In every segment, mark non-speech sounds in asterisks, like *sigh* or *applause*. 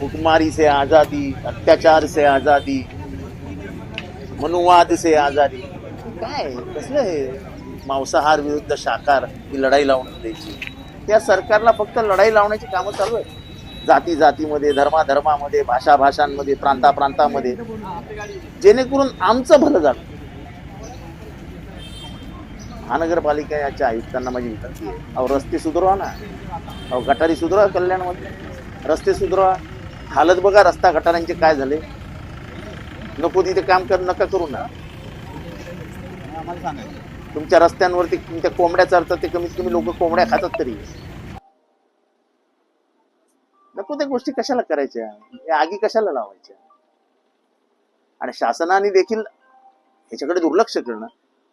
भुखमारी से आजादी अत्याचार से आजादी मनुवाद से आजादी. काय कसलं हे? मांसाहार विरुद्ध शाकार ही लढाई लावून द्यायची. त्या सरकारला फक्त लढाई लावण्याची कामं चालू आहे जाती जातीमध्ये धर्माधर्मामध्ये भाषा भाषांमध्ये प्रांता प्रांतामध्ये जेणेकरून आमचं भलं झालं. महानगरपालिका याच्या आयुक्तांना माझी विनंती आहे. अहो रस्ते सुधरवा ना. अहो गटारी सुधरवा कल्याणमध्ये. रस्ते सुधरवा. हालत बघा रस्ता गटारांचे काय झाले. नको तिथे काम कर नका करू ना. तुमच्या रस्त्यांवरती तुमच्या कोंबड्या चालतात ते कमीत कमी लोक कोंबड्या खातात तरी. नको त्या गोष्टी कशाला करायच्या? या आगी कशाला लावायच्या? आणि शासनाने देखील ह्याच्याकडे दुर्लक्ष करणं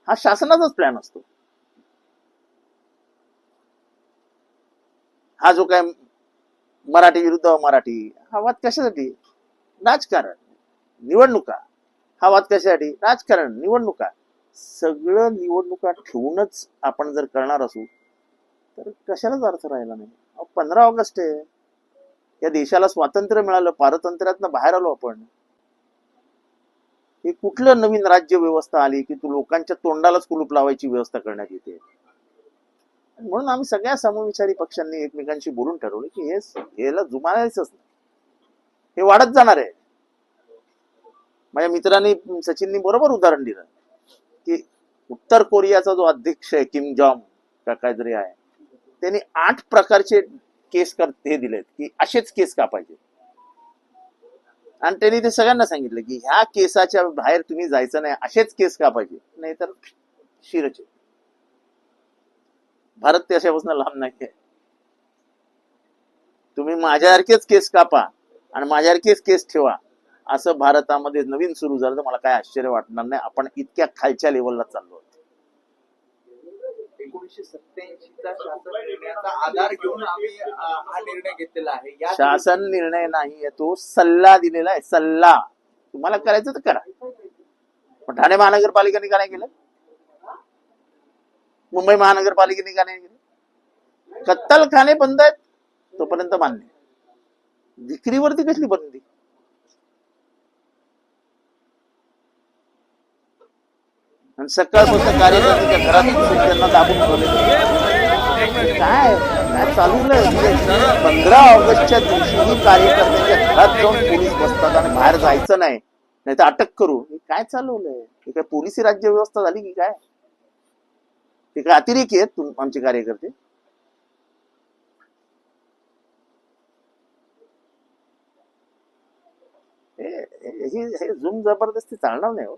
हा शासनाचाच प्लॅन असतो. हा जो काय मराठी विरुद्ध मराठी. हा वाद कशासाठी? राजकारण. निवडणुका. हा वाद कशासाठी? राजकारण. निवडणुका. सगळं निवडणुका ठेवूनच आपण जर करणार असू तर कशालाच अर्थ राहिला नाही. पंधरा ऑगस्ट आहे. या देशाला स्वातंत्र्य मिळालं पारतंत्र्यातनं बाहेर आलो आपण. हे कुठलं नवीन राज्य व्यवस्था आली की तू लोकांच्या तोंडालाच कुलूप लावायची व्यवस्था करण्यात येते? म्हणून आम्ही सगळ्या समविचारी पक्षांनी एकमेकांशी बोलून ठरवलं की हे याला जुमानायचंच नाही. हे वाढत जाणार आहे. माझ्या मित्रांनी सचिननी बरोबर उदाहरण दिलं की उत्तर कोरियाचा जो अध्यक्ष आहे किम जॉम का काहीतरी आहे त्यांनी आठ प्रकारचे केस कर हे दिलेत की असेच केस का पाहिजे आणि त्यांनी ते सगळ्यांना सांगितलं की ह्या केसाच्या बाहेर तुम्ही जायचं नाही असेच केस का पाहिजे नाहीतर शिरचे. भारत त्याच्यापासून लांब नाही आहे. तुम्ही माझ्यासारखेच केस कापा आणि माझ्यासारखेच केस ठेवा. असं भारतामध्ये नवीन सुरू झालं तर मला काय आश्चर्य वाटणार नाही. आपण इतक्या खालच्या लेवलला चाललो शासन निर्णयाचा आधार घेऊन आम्ही अ, हा निर्णय घेतलेला आहे. या शासन निर्णय नाही तो सल्ला दिलेला आहे. सल्ला. तुम्हाला करायचं तर करा. पण ठाणे महानगरपालिकेने का नाही केलं? मुंबई महानगरपालिकेने का नाही केलं. कत्तलखाने बंद आहेत तोपर्यंत मान्य. विक्रीवरती कसली बंदी? आणि सकाळपासून कार्यकर्त्यांच्या घरात त्यांना दाबून ठेवले. काय? काय चालू आहे म्हणजे पंधरा ऑगस्टच्या दिवशीही कार्यकर्त्यांच्या घरात जाऊन पोलीस बसतात आणि बाहेर जायचं नाही. नाही तर अटक करू. हे काय चालवलंय हे काय पोलिसी राज्य व्यवस्था झाली की काय? ते काय अतिरेकी आहेत आमचे कार्यकर्ते. हे- झुम जबरदस्ती चालणार नाही हो.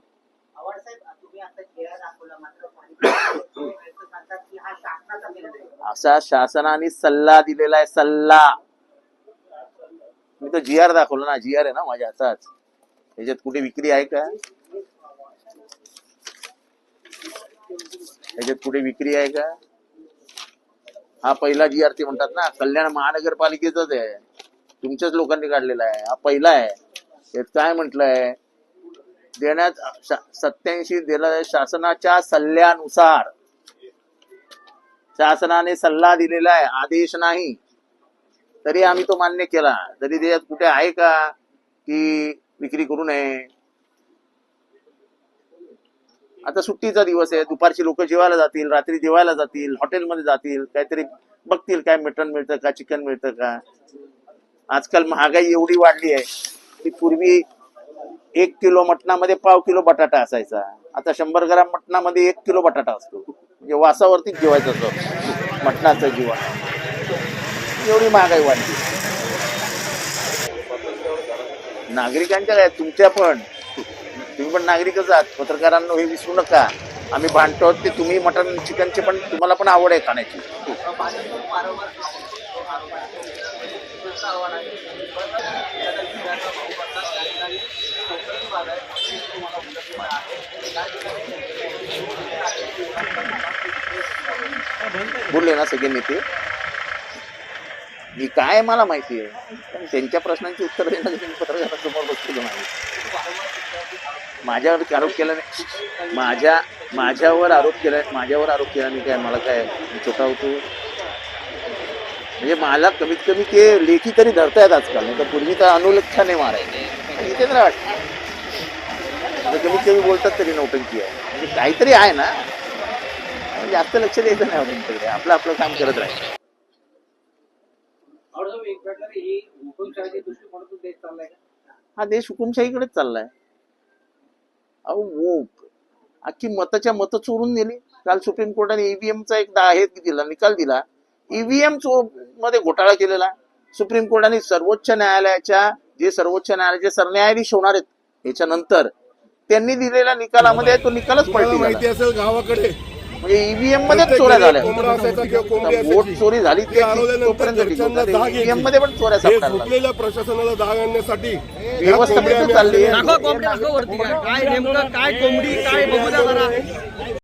*coughs* हा. असा शासनाने सल्ला दिलेला आहे सल्ला. मी तो जी आर दाखवला ना जी आर आहे ना माझ्या हातात. त्याच्यात कुठे विक्री आहे का? त्याच्यात कुठे विक्री आहे का? हा पहिला जी आर म्हणतात ना कल्याण महानगरपालिकेचाच आहे. तुमच्याच लोकांनी काढलेला आहे. हा पहिला आहे. त्यात काय म्हटलंय? देण्यात सत्याऐंशी दिला शासनाच्या सल्ल्यानुसार शासनाने सल्ला दिलेला आहे. आदेश नाही. तरी आम्ही तो मान्य केला. तरी त्याच्यात कुठे आहे का? की विक्री करू नये. आता सुट्टीचा दिवस आहे दुपारची लोक जेवायला जातील रात्री जेवायला जातील हॉटेलमध्ये जातील काहीतरी बघतील काय मटण मिळतं का चिकन मिळतं का. आजकाल महागाई एवढी वाढली आहे की पूर्वी एक किलो मटणामध्ये पाव किलो बटाटा असायचा. आता शंभर ग्राम मटणामध्ये एक किलो बटाटा असतो. म्हणजे वासावरतीच जेवायचं असतं. मटणाचं जीवन एवढी महागाई वाढली. नागरिकांच्या काय तुमच्या पण तुम्ही पण नागरिकच आहात पत्रकारांना हे विसरू नका. आम्ही भांडतो ते तुम्ही मटन चिकनचे पण तुम्हाला पण आवड आहे खाण्याची. बोलले ना सगळे नेते. मी काय मला माहिती आहे. पण त्यांच्या प्रश्नांची उत्तर देण्यासाठी पत्रकारांसमोर बसलेलो नाही. माझ्यावर आरोप केला नाही माझ्या माझ्यावर आरोप केला माझ्यावर आरोप केला नाही काय मला काय मी छोटा होतो? म्हणजे मला कमीत कमी ते लेखी तरी धरतायत आजकाल नाही तर पूर्वी तर अनुलक्षाने मारायचे. इथे तर वाटतं कमीत कमी बोलतात तरी नौटंकी आहे. म्हणजे काहीतरी आहे ना. जास्त लक्ष द्यायचं नाही त्यांच्याकडे. आपलं आपलं काम करत ही का हा देश हुकुमशाहीकडेच चाललाय. अहो वो अख्खी मताच्या मतं चोरून नेली. काल सुप्रीम कोर्टाने ईव्हीएमचा एक दा- हे दिला निकाल दिला. ईव्हीएममध्ये घोटाळा केलेला. सुप्रीम कोर्टाने सर्वोच्च न्यायालयाच्या जे सर्वोच्च न्यायालयाचे सरन्यायाधीश होणार आहेत याच्यानंतर त्यांनी दिलेल्या निकालामध्ये तो निकालच पलटी माहिती असेल गावाकडे. म्हणजे ईव्हीएममध्ये प्रत्येक चोऱ्या झाल्या कोंबडा असायचा किंवा कोंबडी वोट असायची. चोरी झाली ते ते तोपर्यंत ठीक होतं यायची. मध्ये पण चोऱ्या हे. झोपलेल्या प्रशासनाला जाग आणण्यासाठी व्यवस्था कोंबड्या तिथं आम्ही चालली आहे. आणलेल्या आहेत. दाखवा कोंबडी दाखवा वरती काय काय नेमकं काय कोंबडी काय बघू द्या जरा